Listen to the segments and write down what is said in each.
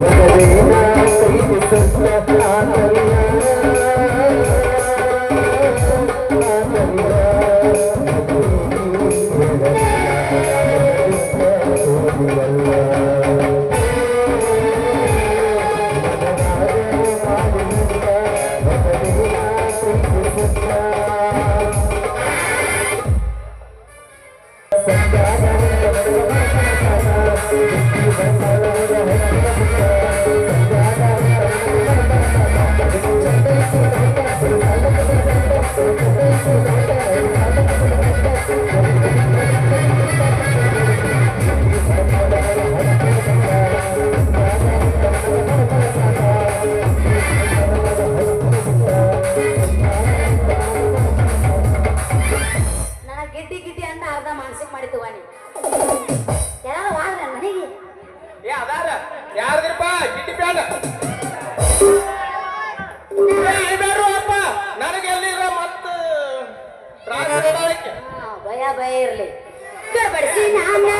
ನನಗೆ banana.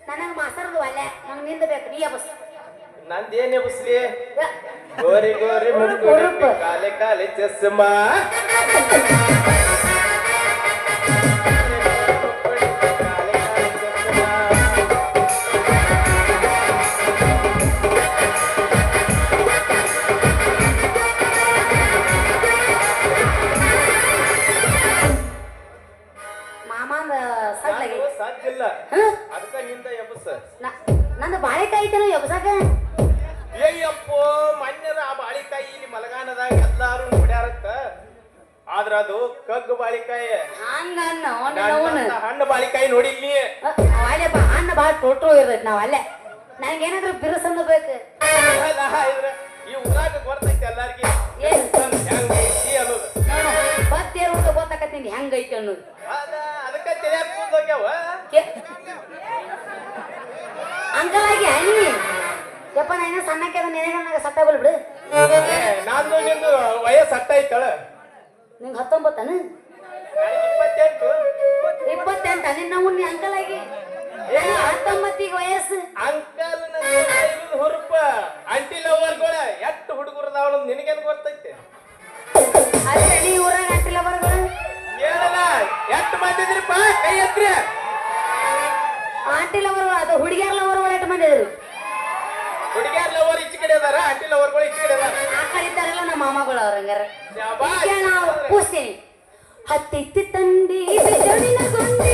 ನನಗೆ ಮಾಸ್ತರ್ದು ಅಲ್ಲೇ ನಂಗೆ ನಿಂದಬೇಕು ನೀ ಬಸ್ ನಂದೇನ್ ಎಬ್ಸ್ಲಿ ಗೋರಿ ಗೋರಿ ಮುಗ್ಗುರಿ ಉರುಪು. ಕಾಲೆ ಕಾಲೆ ಚಸ್ಮಾ ಸಾಧ್ಯಿಲ್ಲ? ಅದಕ್ಕ ನಿಂದ ಎಬ್ಬಸ ನನ್ನ ಬಾಳೆಕಾಯಿ ಐತೇನೋ ಎಬ್ಸಾಕ ಏಯ್ಯಪ್ಪೋ ಮನ್ಯದ ಆ ಬಾಳಿಕಾಯಿ ಇಲ್ಲಿ ಮಲಗಾನದಾಗ ಎಲ್ಲಾರು ಕುಡ್ಯಾರತ್ತ ಆದ್ರ ಅದು ಕಗ್ಗು ಬಾಳಿಕಾಯಿ ಹಣ್ಣು ಬಾಳಿಕಾಯಿ ನೋಡಿ ಇಲ್ಲಿ ಅಲ್ಲೇಪ್ಪ ಅಣ್ಣ ಭಾಳ ಟೋಟೋ ಇರ್ತೈತಿ ನಾವ್ ಅಲ್ಲೇ. ನನಗೇನಾದ್ರೂ ಬಿರುಸಂದ ಬೇಕು? ಈ ಊರಾಗ ಬರ್ತೈತೆ ಎಲ್ಲಾರ್ಗಿ. ಗೊತ್ತಾಕತ್ತೀನಿ ಹೆಂಗೈತಿ ಅನ್ನೋದು. ಅದಕ್ಕೆ ಅದಕ್ಕ ತಿಳಿಯಾಕ ಹೋಗ್ಯಾವ? ಕೆ- ಅಂಕಲ್ ಆಗಿ ಹನಿ ಯಪ್ಪ ನಾನು ಸಣ್ಣಕ್ಕೆ ನನಗೆ ಸತ್ತ ಬಿಡು. ನಾನು ನಿಂದು ವಯಸ್ಸು ಹಟ್ಟ ಐತಳ. ನಿಂಗೆ ಹತ್ತೊಂಬತ್ತನ? ಇಪ್ಪತ್ತೆಂಟು. ನಿನ್ನ ಉಣ್ಣಿ ಅಂಕಲ್ ಆಗಿ ನನಗೆ ಹತ್ತೊಂಬತ್ತಿಗೆ ವಯಸ್ಸು. ಅಂಕಲ್ ಹುರುಪ. ಅಂಟಿ ಲವರ್ಗಳ ಎಷ್ಟು ಹುಡುಗರದಾವ ನಿನಗೇನು ಗೊತ್ತೈತಿ? ಅದೇ ನೀ ಊರಾಗ ಹೇಳಲ್ಲ ಎಷ್ಟು ಮಂದಿ ಇದ್ರಿಪ್ಪ ಕೈ ಎತ್ರಿ ಆಂಟಿ ಲವರ್ ಅದು ಹುಡುಗಿಯರ್ ಲವರ್ ಎಷ್ಟು ಮಂದಿ ಇದ್ರು? ಹುಡುಗಿಯರ್ ಲವರ್ ಈಚೆ ಕಡೆ ಅದಾರ ಲವರ್ ಲವರ್ಗಳು ಈಚೆ ಕಡೆ ಅದಾರ. ಆ ಇದ್ದಾರಲ್ಲ ನಮ್ಮ ಮಾಮಗಳು ಅವ್ರ ಹಂಗಾರ. ನಾವು ಪೂಸ್ತೀನಿ. ಹತ್ತಿತ್ತಿ ತಂದಿ ಬಿಜಳಿನ ಗೊಂದಿ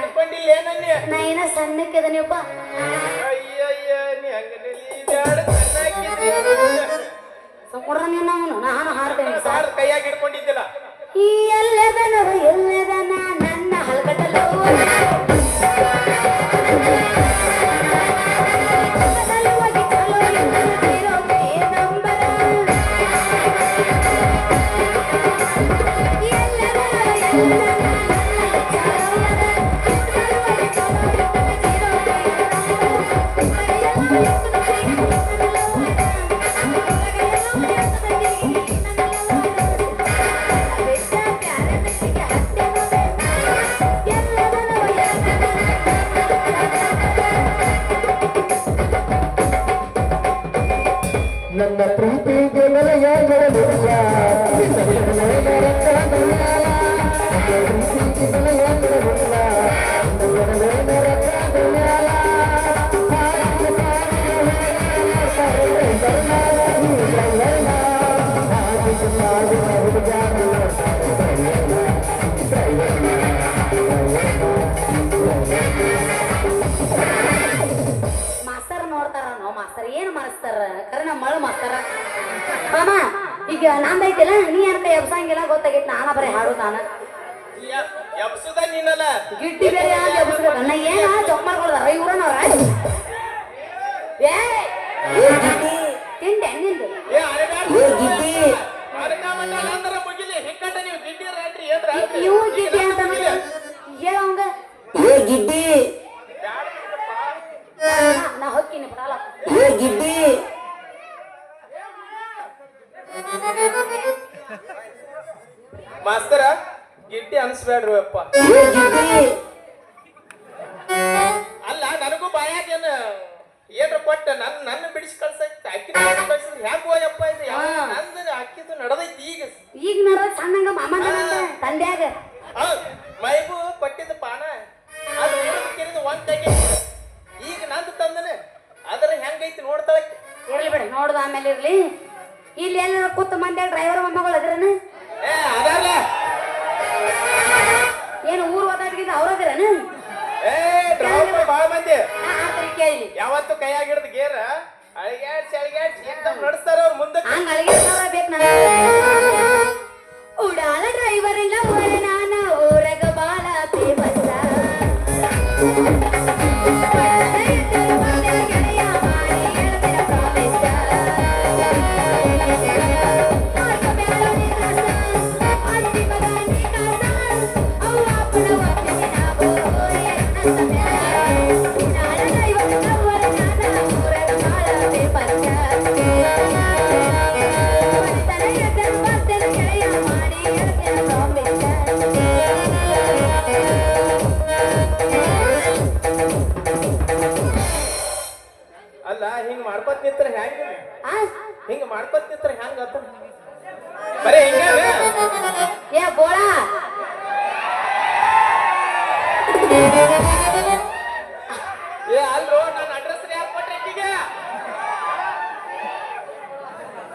ಅನ್ಕೊಂಡಿಲ್ಲ ಏನನ್ನಿ? ನಾ ಏನ ಸಣ್ಣಕ್ಕಿದನಿಯಪ್ಪ ಅಯ್ಯಯ್ಯ ನೀ ಹಂಗ ಕೊಡ್ರ ನೀನು ಅವನು ನಾನು ಹಾರ್ತೇನೆ ಸರ್. ಕೈಯಾಗಿ ಹಿಡ್ಕೊಂಡಿದ್ದಿಲ್ಲ. ಈ ಎಲ್ಲದನರು ಎಲ್ಲದನ ನನ್ನ ಹಲ್ಗಟ್ಟಲು da tropa ಮಾಮ ಈಗ ನಂದ್ ಐತಿಲ್ಲ ನೀ ಅಂತ ಎಬ್ಸಂಗಿಲ್ಲ ಗೊತ್ತಾಗಿತ್ತು ನಾನ ಬರೀ ಹಾಡು ನಾನು ಗಿಟ್ಟಿ ಬೇರೆ ಯಾರು ಎಬ್ಸ್ಬೇಕು ನಾ ಏನ ಚೊಕ್ ಮಾಡಿ 男男的น ಯಾವತ್ತು ಕೈಯಾಗ ಹಿಡಿದು ಗೇರ? ಅಳಿಗಾಡ್ಸಿ ಅಳಿಗಾಡ್ಸಿ ಮುಂದೆ ನಾನು ಉಡಾಲ ಡ್ರೈವರ್ ಇಲ್ಲ ಓಡನಾನ ಓರಗ ಬಾಲ ಪೇ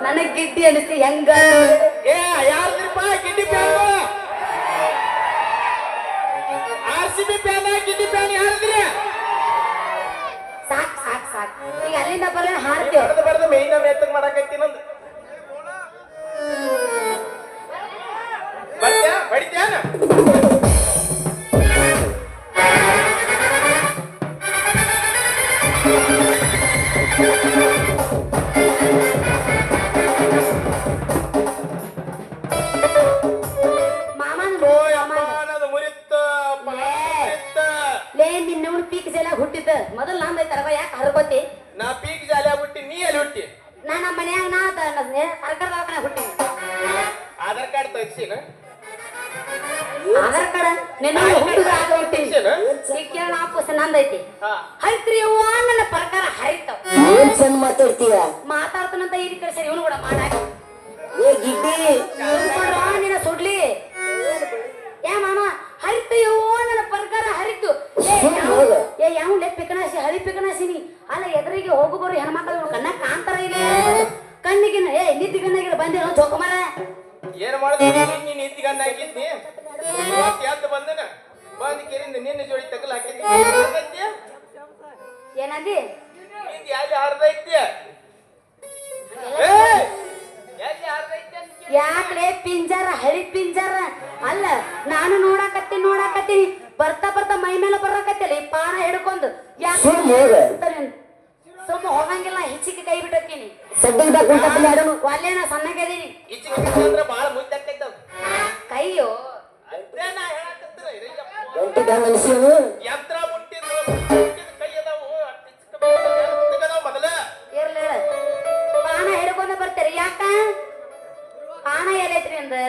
ಗೌರೀಶ ಗಿಡ್ಡಿ ಅನಿಸ್ತಿ ಹೆಂಗ? ಏ ಗಿಡ್ಡಿ fan R C B fan ಗಿಡ್ಡಿ fan ಯಾರದ್ರಿ? ಸಾಕ್ ಸಾಕ್ ಸಾಕ್. ಈಗ ಅಲ್ಲಿಂದ ಬರೋಣ ಹಾಡ್ತೇವ್ ಬಡ್ದು ಬಡ್ದು ಮೇಯ್ನ ಯಾಕ್ಲೆ ಪಿಂಜಾರ ಹಳಿ ಪಿಂಜಾರ? ಅಲ್ಲ ನಾನು ನೋಡಾಕತ್ತೀನಿ ನೋಡಾಕತ್ತೀನಿ. ಬರ್ತಾ ಬರ್ತಾ ಮೈ ಮೇಲೆ ಬರಾಕತ್ತಿಲ್ಲ ಈ ಪಾನ ಹಿಡ್ಕೊಂಡು. ಯಾಕೆ ಸುಮ್ಮ ಹೋಗಂಗಿಲ್ಲ ಹೆಚ್ಚಿಗೆ ಕೈ ಬಿಟ್ಟೋಕಿನಿ. ಸಡ್ಡಿಗ್ದಾಗ ಕುಂತಪ್ಪಲ್ಲಿ ಆಡೋನು ಒಲ್ಲೆ ನಾ ಸಣ್ಣಗದೀನಿ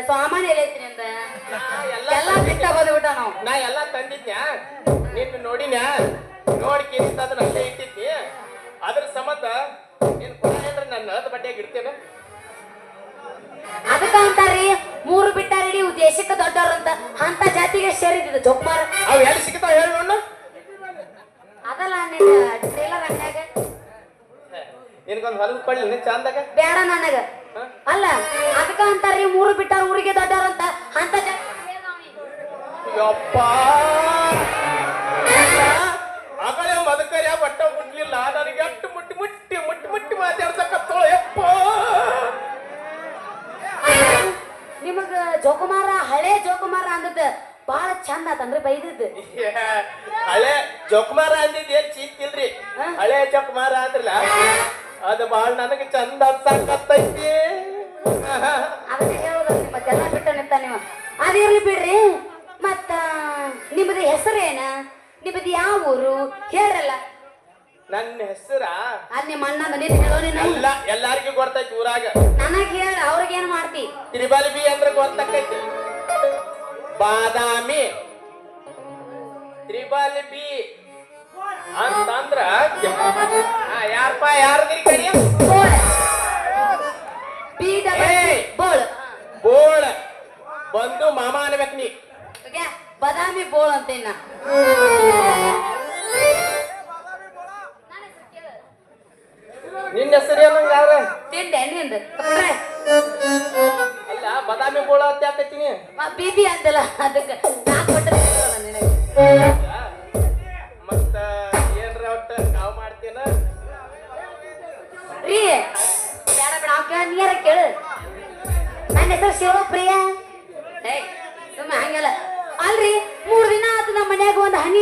ಎಲ್ಲೈತ್ರಿ ಅಂದ ಸಾಮಾನ ಎಲ್ಲೈತ್ರಿ ಅಂದ. ನಾ ಎಲ್ಲ ಎಲ್ಲ ಬಿಟ್ಟ ಬಂದ್ಬಿಟ್ಟ ನಾವು. ನಾ ಎಲ್ಲ ತಂದಿದ್ನ್ಯಾ? ನಿನ್ನ ನೋಡಿನ್ಯಾ? ನೋಡಿ ಕೇಳಿದ ಅದನ್ನ ಅಷ್ಟೇ ಇಟ್ಟಿದ್ನಿ ಅದ್ರ ಸಂಬಂಧ ನೀನ್ ಕೊಡ ಅಂದ್ರೆ ನನ್ನ ಅದ ಬಟ್ಟೆಯಾಗಿ ಇಡ್ತೇನೆ. ಅದಕ್ಕ ಅಂತಾರಿ ಮೂರು ಬಿಟ್ಟಾರಿ ಇವು ದೇಶಕ್ಕೆ ದೊಡ್ಡವ್ರು ಅಂತ. ಜಾತಿಗೆ ಸೇರಿದ್ದು ಜೊಕ್ಮಾರ. ಅವ್ ಎಲ್ಲಿ ಸಿಗ್ತಾವ ಹೇಳಿ ನೋಡು ಅದಲ್ಲ ನಿನ್ನ ಟೇಲರ್ ಅಂಗಡ್ಯಾಗ. ನಿನಗೊಂದು ಹೊಲದ ಕೊಳ್ಳಿ ಚಂದಾಗ. ಬೇಡ ನನಗ. ಅಲ್ಲ ಅದಕ್ಕ ಅಂತಾರಿ ಮೂರು ಬಿಟ್ಟಾರ ಊರಿಗೆ ದಡ್ಡಾರಂತ. ಅಂತ ಯಪ್ಪ! ಆಗಲೇ ಮದಕರ್ಯ ಬಟ್ಟ ಮುಟ್ಲಿಲ್ಲ. ನನಗೆ ಅಟ್ಟು ಮುಟ್ಟಿ ಮುಟ್ಟಿ ಮುಟ್ಟಿ ಮುಟ್ಟಿ ಮಾತಾಡ್ಸಕತ್ತೋಳ ಯಪ್ಪ! ನಿಮಗ ಜೋಕುಮಾರ ಹಳೆ ಜೋಕುಮಾರ ಅಂದದ ಬಾಳ ಚಂದ ಆತನ್ರಿ ಬೈದಿದ್ದು. ಹಳೆ ಜೋಕುಮಾರ ಅಂದಿದ್ ಏನ್ ಚೀತಿಲ್ರಿ ಹಳೆ ಜೋಕುಮಾರ ಅಂದ್ರಲ್ಲ? ಅದು ಬಹಳ ನನಗೆ ಚಂದ ಅನ್ಸಕತ್ತೈತಿ. ಅದಕ್ಕೆ ಹೇಳೋದ್ರಿ ಮತ್ತೆಲ್ಲ ಬಿಟ್ಟ ನಿಂತ ನೀವು ಅದಿರ್ಲಿ ಬಿಡ್ರಿ. ಮತ್ತ ನಿಮ್ಮದು ಹೆಸರೇನ ನಿಮ್ಮದು ಯಾವ ಊರು? ಹೇಳ್ರಲ್ಲ. ನನ್ನ ಹೆಸರ? ಅದ್ ನಿಮ್ಮ ಅಣ್ಣ ಮನೆ ಹೇಳೋ ನೀನು. ಇಲ್ಲ ಎಲ್ಲಾರ್ಗೂ ಗೊತ್ತೈತಿ ಊರಾಗ. ನನಗೆ ಹೇಳ ಅವ್ರಿಗೇನ್ ಮಾಡ್ತಿ? ತ್ರಿಬಲ್ ಬಿ ಅಂದ್ರೆ ಗೊತ್ತಾಕೈತಿ. ಬಾದಾಮಿ. ತ್ರಿಬಲ್ ಬಿ ಅಂತಂದ್ರ ಯಾರಪ್ಪ ಯಾರದಿ ಕರಿಯ? ಬೋಳ್! ಬೋಳ್. ಬೋಳ. ಬಂದು ಮಾಮ ಅನ್ಬೇಕ್ ನೀ? ಬದಾಮಿ ಬೋಳ್ ಅಂತ ನಿನ್ನ ಹೆಸರು ಏನಂಗಾರೆ ತಿಂದೆ ನಿಂದ. ಅಲ್ಲ ಬಾದಾಮಿ ಬೋಳ ಅಂತ ಯಾಕತ್ತೀನಿ ಬಿಬಿ ಅಂತಲ್ಲ ಅದಕ್ಕೆ ನಾ ಕೊಟ್ಟ ನಿನಗೆ. ನನ್ನ ಹೆಸರು ಶಿವಪ್ರಿಯ. ಸುಮ್ಮ ಹಂಗಲ್ಲ. ಅಲ್ರಿ ಮೂರ್ ದಿನ ಆತು ನಮ್ಮ ಮನ್ಯಾಗ ಒಂದ್ ಹನಿ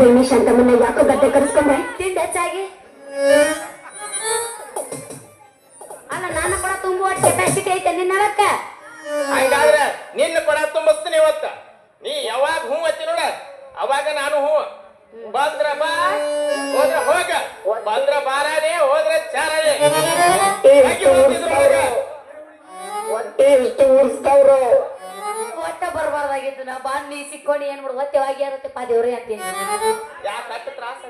దేవుని శాంతమున్న యాకబద్దకర ದೇವ್ರೇ ಅಂತೀನಿ ಯಾಕೆ ತ್ರಾಸ